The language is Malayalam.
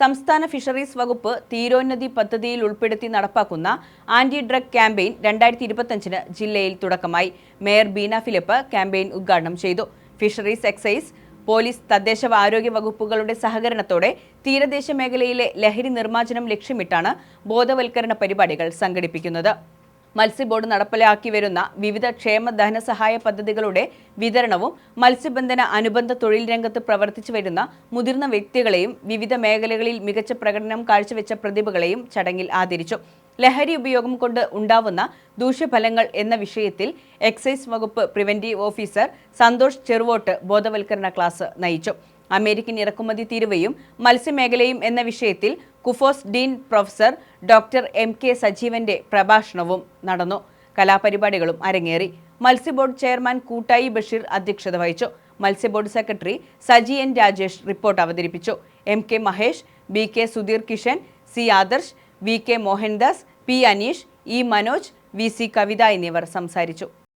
സംസ്ഥാന ഫിഷറീസ് വകുപ്പ് തീരോന്നതി പദ്ധതിയിൽ ഉൾപ്പെടുത്തി നടപ്പാക്കുന്ന ആന്റി ഡ്രഗ് ക്യാമ്പയിൻ രണ്ടായിരത്തി ഇരുപത്തഞ്ചിന് ജില്ലയിൽ തുടക്കമായി. മേയർ ബീന ഫിലിപ്പ് ക്യാമ്പയിൻ ഉദ്ഘാടനം ചെയ്തു. ഫിഷറീസ് എക്സൈസ് പോലീസ് തദ്ദേശ ആരോഗ്യ വകുപ്പുകളുടെ സഹകരണത്തോടെ തീരദേശ മേഖലയിലെ ലഹരി നിർമ്മാർജനം ലക്ഷ്യമിട്ടാണ് ബോധവൽക്കരണ പരിപാടികൾ സംഘടിപ്പിക്കുന്നത്. മത്സ്യബോർഡ് നടപ്പിലാക്കി വരുന്ന വിവിധ ക്ഷേമ ധനസഹായ പദ്ധതികളുടെ വിതരണവും മത്സ്യബന്ധന അനുബന്ധ തൊഴിൽ രംഗത്ത് പ്രവർത്തിച്ചു വരുന്ന മുതിർന്ന വ്യക്തികളെയും വിവിധ മേഖലകളിൽ മികച്ച പ്രകടനം കാഴ്ചവെച്ച പ്രതിഭകളെയും ചടങ്ങിൽ ആദരിച്ചു. ലഹരി ഉപയോഗം കൊണ്ട് ഉണ്ടാവുന്ന ദൂഷ്യഫലങ്ങൾ എന്ന വിഷയത്തിൽ എക്സൈസ് വകുപ്പ് പ്രിവന്റീവ് ഓഫീസർ സന്തോഷ് ചെറുവോട്ട് ബോധവൽക്കരണ ക്ലാസ് നയിച്ചു. അമേരിക്കൻ ഇറക്കുമതി തീരുവയും മത്സ്യമേഖലയും എന്ന വിഷയത്തിൽ KUFOS dean professor doctor M K സജീവന്റെ പ്രഭാഷണവും നടന്നു. കലാപരിപാടികളും അരങ്ങേറി. മത്സ്യബോർഡ് ചെയർമാൻ കൂട്ടായി ബഷീർ അധ്യക്ഷത വഹിച്ചു. മത്സ്യബോർഡ് secretary Saji N Rajesh report അവതരിപ്പിച്ചു. M K Mahesh B K Sudheer Kishan C Adarsh V K Mohandas P Aneesh E Manoj V C Kavitha എന്നിവർ സംസാരിച്ചു.